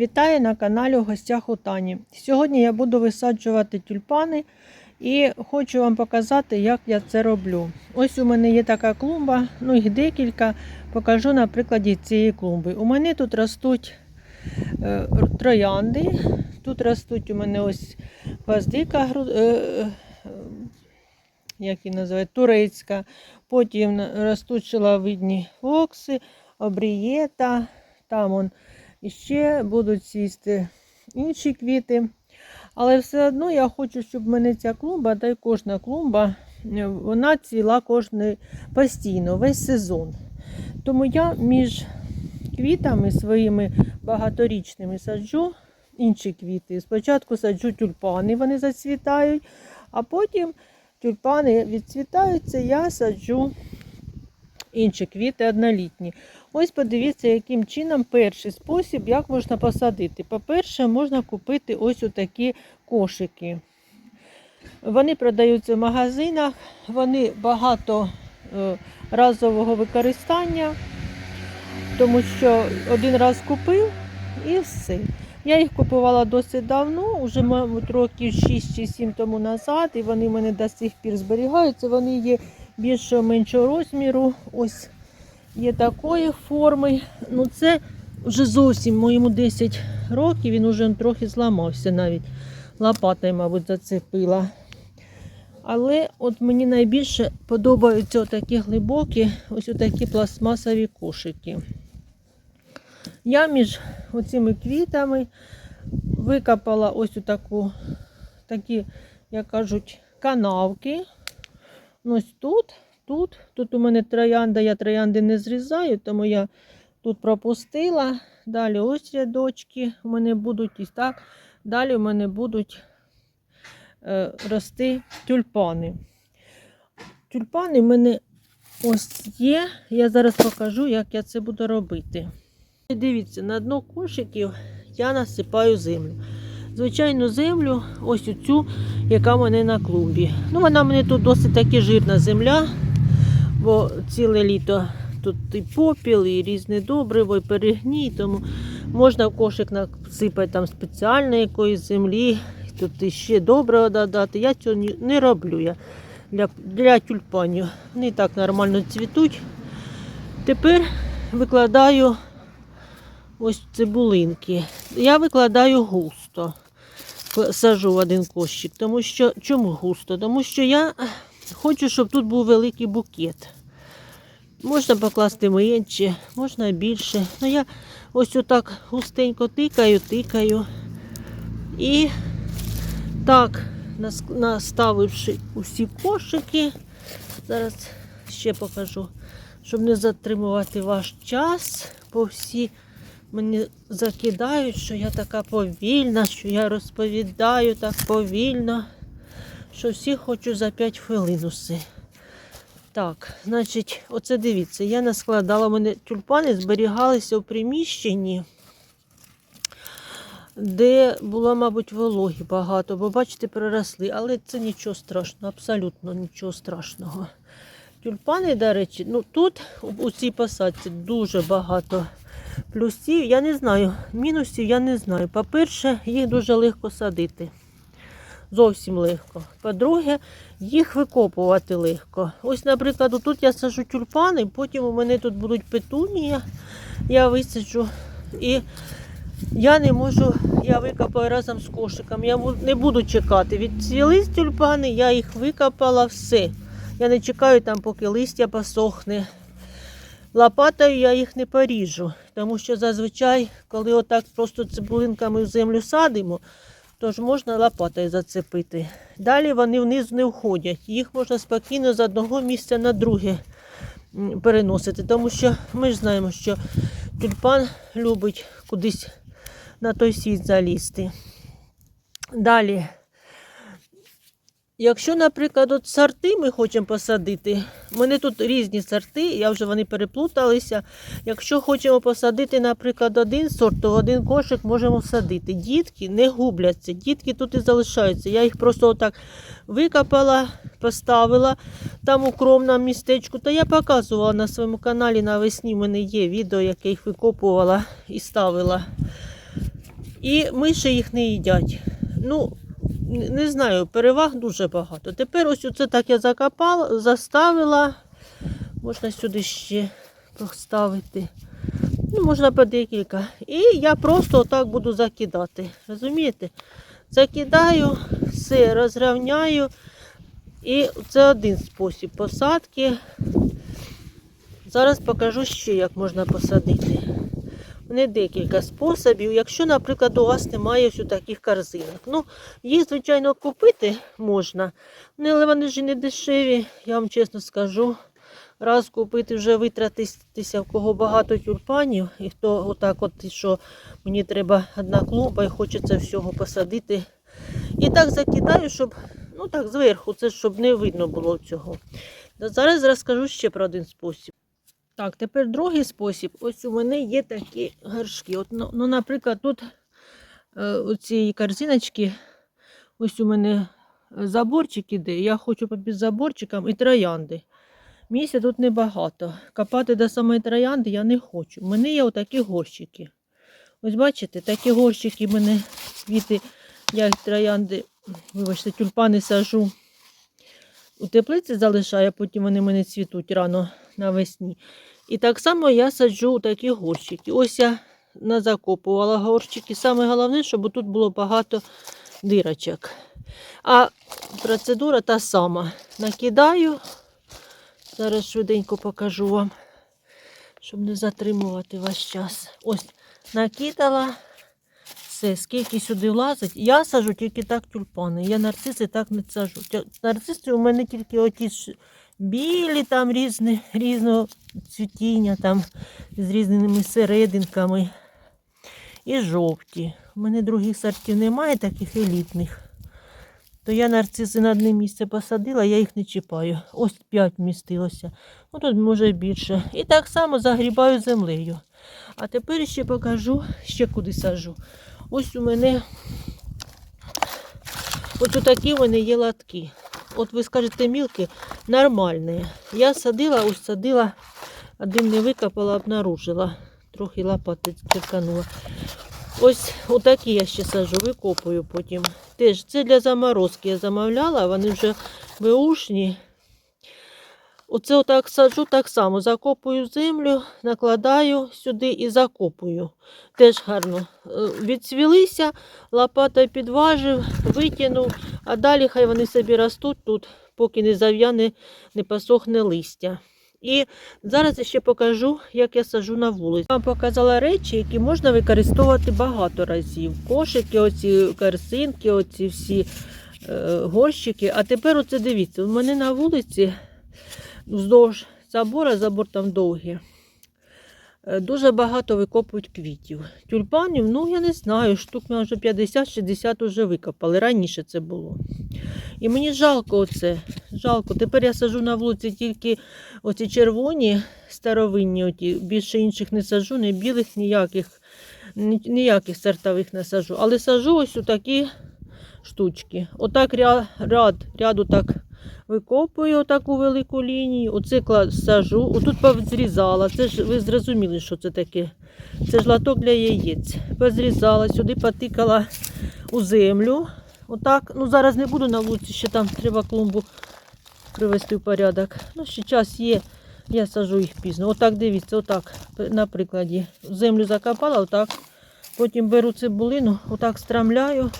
Вітаю на каналі у гостях у Тані. Сьогодні я буду висаджувати тюльпани і хочу вам показати, як я це роблю. Ось у мене є така клумба, ну їх декілька. Покажу на прикладі цієї клумби. У мене тут ростуть е, троянди, тут ростуть у мене ось гвоздика, е, е, як її називають, турецька. Потім ростуть шиловидні фокси, обрієта, там он іще будуть сісти інші квіти. Але все одно я хочу, щоб в мене ця клумба, та й кожна клумба, е, вона цвіла кожний постійно, весь сезон. Тому я між квітами своїми багаторічними саджу інші квіти. Спочатку саджу тюльпани, вони зацвітають, а потім тюльпани відцвітаються, я саджу інші квіти однолітні. Ось подивіться, яким чином перший спосіб, як можна посадити. По-перше, можна купити ось такі кошики. Вони продаються в магазинах, вони багато е, разового використання, тому що один раз купив і все. Я їх купувала досить давно, вже, мабуть, років 6 чи 7 тому назад, і вони в мене до сих пір зберігаються. Вони є більшого меншого розміру. Ось є такої форми. Ну це вже зовсім моєму 10 років, він вже трохи зламався навіть. Лопатою, мабуть, зацепила. Але от мені найбільше подобаються такі глибокі, ось такі пластмасові кошики. Я між оцими квітами викопала ось таку, такі, як кажуть, канавки. Ну, Ось тут, тут, тут у мене троянда, я троянди не зрізаю, тому я тут пропустила. Далі ось рядочки у мене будуть і так. Далі у мене будуть е, рости тюльпани. Тюльпани в мене ось є. Я зараз покажу, як я це буду робити. Дивіться, на дно кошиків я насипаю землю. Звичайну землю, ось оцю, яка в мене на клумбі. Ну, вона в мене тут досить таки жирна земля, бо ціле літо тут і попіл, і різне добриво, і перегній, тому можна в кошик насипати там спеціально якоїсь землі, тут іще доброго додати. Я цього не роблю я для, для тюльпанів. Вони так нормально цвітуть. Тепер викладаю ось цибулинки. Я викладаю густо. Сажу в один кощик. Тому що чому густо? Тому що я хочу, щоб тут був великий букет. Можна покласти менше, можна більше. Ну я ось отак густенько тикаю, тикаю. І так, наставивши усі кошики, зараз ще покажу, щоб не затримувати ваш час, бо всі мені закидають, що я така повільна, що я розповідаю так повільно, що всі хочу за 5 хвилин усе. Так, значить, оце дивіться, я наскладала, у мене тюльпани зберігалися у приміщенні, де було, мабуть, вологі багато, бо бачите, проросли, але це нічого страшного, абсолютно нічого страшного. Тюльпани, до речі, ну тут у цій посадці дуже багато плюсів. Я не знаю, мінусів я не знаю. По-перше, їх дуже легко садити. Зовсім легко. По-друге, їх викопувати легко. Ось, наприклад, тут я саджу тюльпани, потім у мене тут будуть петунія, я висаджу. І я не можу, я викопаю разом з кошиком. Я не буду чекати. Відцвілись тюльпани, я їх викопала, все. Я не чекаю там, поки листя посохне. Лопатою я їх не поріжу, тому що зазвичай, коли отак просто цибулинками в землю садимо, то ж можна лопатою зацепити. Далі вони вниз не входять. Їх можна спокійно з одного місця на друге переносити, тому що ми ж знаємо, що тюльпан любить кудись на той світ залізти. Далі. Якщо, наприклад, от сорти ми хочемо посадити, у мене тут різні сорти, я вже вони переплуталися. Якщо хочемо посадити, наприклад, один сорт, то в один кошик можемо садити. Дітки не губляться, дітки тут і залишаються. Я їх просто отак викопала, поставила там укромно містечку. Та я показувала на своєму каналі навесні. У мене є відео, яке їх викопувала і ставила. І миші їх не їдять. Ну, не знаю, переваг дуже багато. Тепер ось оце так я закопала, заставила. Можна сюди ще поставити. Ну, можна по декілька. І я просто отак буду закидати. Розумієте? Закидаю, все розрівняю. І це один спосіб посадки. Зараз покажу ще, як можна посадити. У мене декілька способів. Якщо, наприклад, у вас немає ось таких корзинок. Ну, їх, звичайно, купити можна. Але вони ж не дешеві, я вам чесно скажу. Раз купити, вже витратитися, в кого багато тюльпанів, і хто отак, от, що мені треба одна клумба і хочеться всього посадити. І так закидаю, щоб, ну так, зверху, це щоб не видно було цього. Зараз розкажу ще про один спосіб. Так, тепер другий спосіб. Ось у мене є такі горшки. От, ну, ну, наприклад, тут е, у цієї корзиночки, ось у мене заборчик іде. Я хочу під заборчиком і троянди. Місця тут небагато. Копати до самої троянди я не хочу. У мене є отакі горщики. Ось бачите, такі горщики в мене квіти, я троянди, вибачте, тюльпани сажу. У теплиці залишаю, потім вони мене цвітуть рано навесні. І так само я саджу такі горщики. Ось я назакопувала горщики. Саме головне, щоб тут було багато дирочок. А процедура та сама. Накидаю. Зараз швиденько покажу вам, щоб не затримувати ваш час. Ось накидала. Все, скільки сюди влазить. Я сажу тільки так тюльпани. Я нарциси так не сажу. Нарциси у мене тільки оті білі, там різні, різного цвітіння, там з різними серединками. І жовті. У мене других сортів немає, таких елітних. То я нарциси на одне місце посадила, я їх не чіпаю. Ось 5 вмістилося. Ну тут може більше. І так само загрібаю землею. А тепер ще покажу, ще куди сажу. Ось у мене ось такі в мене є латки. От ви скажете, мілки нормальні. Я садила, ось садила, один не викопала, обнаружила. Трохи лопати черканула. Ось отакі я ще сажу, викопую потім. Теж це для заморозки я замовляла, вони вже беушні. Оце отак саджу так само. Закопую землю, накладаю сюди і закопую. Теж гарно. Е, Відцвілися, лопатою підважив, витягнув, а далі хай вони собі ростуть тут, поки не зав'яне, не посохне листя. І зараз я ще покажу, як я саджу на вулиці. Вам показала речі, які можна використовувати багато разів. Кошики, оці корзинки, оці всі е, горщики. А тепер оце дивіться, у мене на вулиці вздовж забора, забор там довгий. е, Дуже багато викопують квітів. Тюльпанів, ну я не знаю, штук може 50-60 вже викопали. Раніше це було. І мені жалко оце. Жалко. Тепер я сажу на вулиці тільки оці червоні старовинні, оті. більше інших не сажу, ні білих, ніяких, ніяких сортових не сажу. Але сажу ось у такі штучки. Отак ряд, ряд, ряду так викопую таку велику лінію. Оце сажу. Отут позрізала. Це ж ви зрозуміли, що це таке. Це ж латок для яєць. Позрізала, сюди потикала у землю. Отак. Ну зараз не буду на вулиці, ще там треба клумбу привести в порядок. Ну, ще час є. Я сажу їх пізно. Отак дивіться, отак, на прикладі. Землю закопала, отак. Потім беру цибулину, отак страмляю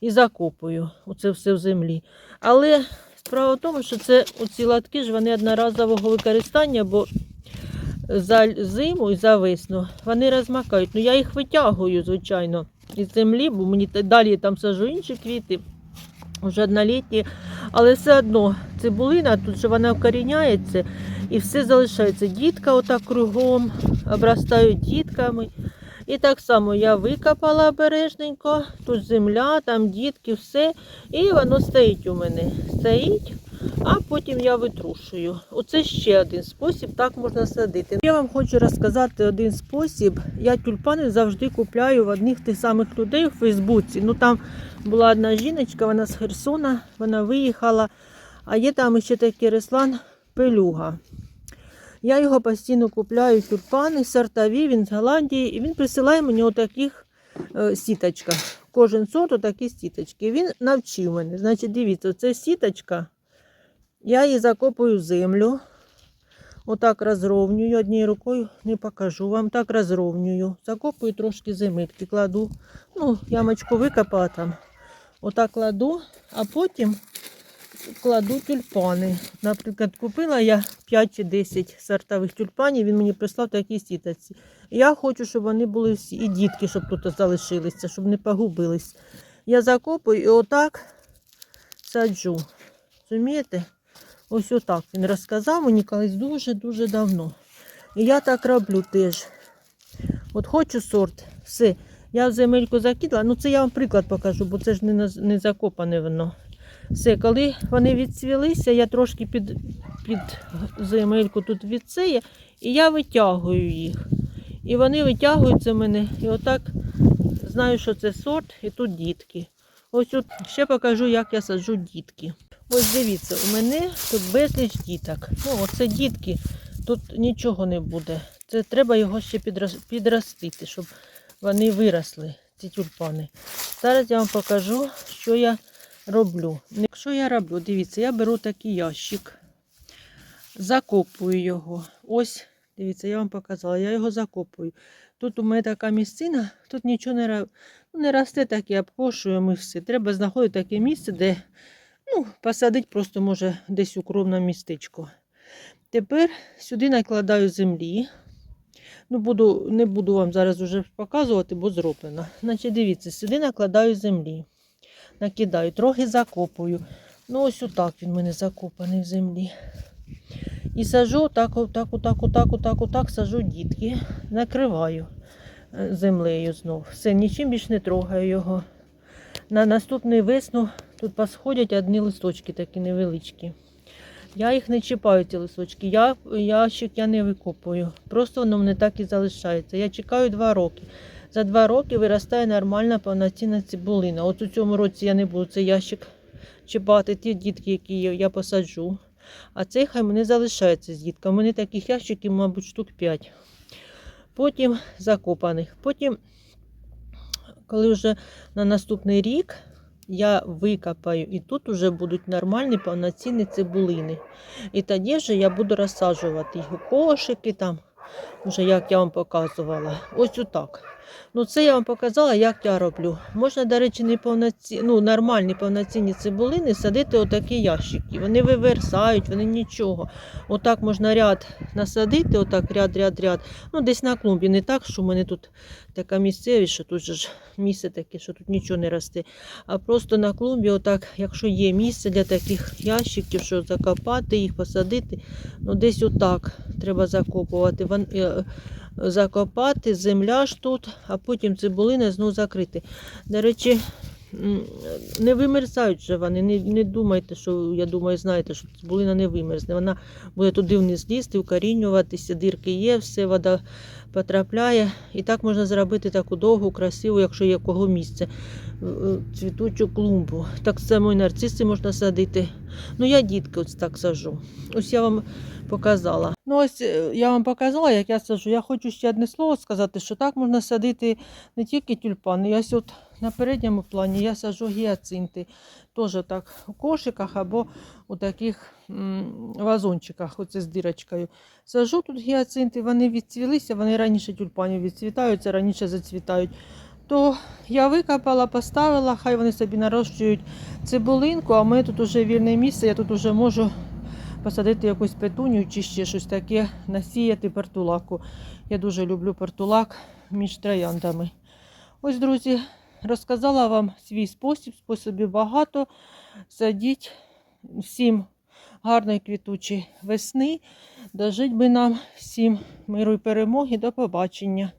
і закопую. Оце все в землі. Але справа в тому, що це оці латки ж вони одноразового використання, бо за зиму і за весну вони розмакають. Ну я їх витягую, звичайно, із землі, бо мені далі там сажу інші квіти, вже однолітні. Але все одно цибулина, тут же вона вкоріняється і все залишається. Дітка отак кругом, обростають дітками. І так само я викопала обережненько, тут земля, там дітки, все. І воно стоїть у мене. Стоїть, а потім я витрушую. Оце ще один спосіб, так можна садити. Я вам хочу розказати один спосіб. Я тюльпани завжди купляю в одних тих самих людей у Фейсбуці. Ну там була одна жіночка, вона з Херсона, вона виїхала. А є там ще такий Реслан Пелюга. Я його постійно купляю тюльпани, сортові, він з Голландії, і він присилає мені отаких е, сіточка. Кожен сорт отакі сіточки. Він навчив мене. Значить, дивіться, це сіточка. Я її закопую в землю. Отак розровнюю однією рукою, не покажу вам. Так розровнюю. Закопую трошки земельки, кладу. Ну, ямочку викопала там. Отак кладу, а потім кладу тюльпани. Наприклад, купила я 5 чи 10 сортових тюльпанів, він мені прислав такі сітоці. Я хочу, щоб вони були всі, і дітки, щоб тут залишилися, щоб не погубились. Я закопую і отак саджу. Розумієте? Ось отак він розказав мені колись дуже-дуже давно. І я так роблю теж. От хочу сорт, все. Я земельку закидала. Ну це я вам приклад покажу, бо це ж не, не закопане воно. Все, коли вони відцвілися, я трошки під, під земельку тут відсеє, і я витягую їх. І вони витягуються в мене. І отак знаю, що це сорт, і тут дітки. Ось от ще покажу, як я саджу дітки. Ось дивіться, у мене тут безліч діток. Ну, оце дітки, тут нічого не буде. Це треба його ще підростити, щоб вони виросли, ці тюльпани. Зараз я вам покажу, що я роблю. Що я роблю? Дивіться, я беру такий ящик, закопую його. Ось, дивіться, я вам показала, я його закопую. Тут у мене така місцина, тут нічого не, ну, не росте, так і обкошуємо і все. Треба знаходити таке місце, де ну, посадити просто може десь укромне містечко. Тепер сюди накладаю землі. Ну, буду, не буду вам зараз уже показувати, бо зроблено. Значить, дивіться, сюди накладаю землі. Накидаю, трохи закопую. Ну, ось отак він в мене закопаний в землі. І сажу отак, отак, отак, отак, отак, отак, сажу дітки, накриваю е, землею знов. Все, нічим більш не трогаю його. На наступний весну тут посходять одні листочки такі невеличкі. Я їх не чіпаю, ці листочки. Я ящик я не викопую. Просто воно мене так і залишається. Я чекаю два роки. За два роки виростає нормальна повноцінна цибулина. От у цьому році я не буду цей ящик чіпати. Ті дітки, які я посаджу. А цей хай мене залишається з дітками. У мене таких ящиків, мабуть, штук 5. Потім закопаних. Потім, коли вже на наступний рік я викопаю, і тут вже будуть нормальні повноцінні цибулини. І тоді вже я буду розсаджувати їх кошики, там, вже як я вам показувала. Ось отак. Ну, це я вам показала, як я роблю. Можна, до речі, не повноці... ну, нормальні повноцінні цибулини садити отакі ящики. Вони виверсають, вони нічого. Отак можна ряд насадити, отак ряд, ряд, ряд. Ну, десь на клумбі. Не так, що в мене тут така місцевість, що тут же ж місце таке, що тут нічого не росте. А просто на клумбі, отак, якщо є місце для таких ящиків, що закопати їх, посадити, ну десь отак треба закопувати. Закопати, земля ж тут, а потім цибулина знову закрити. До речі, не вимерзають вже вони. Не, не думайте, що я думаю, знаєте, що цибулина не вимерзне. Вона буде туди вниз лізти, укорінюватися, дірки є, все, вода потрапляє. І так можна зробити таку довгу, красиву, якщо є кого місце, цвітучу клумбу. Так само і нарциси можна садити. Ну, я дітки ось так сажу. Ось я вам показала. Ну, ось е, я вам показала, як я саджу. Я хочу ще одне слово сказати, що так можна садити не тільки тюльпани. Я от на передньому плані я саджу гіацинти. Теж так у кошиках або у таких вазончиках, оце з дірочкою. Сажу тут гіацинти, вони відцвілися, вони раніше тюльпанів відцвітаються, раніше зацвітають. То я викопала, поставила, хай вони собі нарощують цибулинку, а мене тут вже вільне місце, я тут вже можу посадити якусь петуню чи ще щось таке, насіяти пертулаку. Я дуже люблю пертулак між трояндами. Ось, друзі, розказала вам свій спосіб, способів багато. Садіть всім гарної квітучої весни. Дожить би нам всім миру і перемоги. До побачення.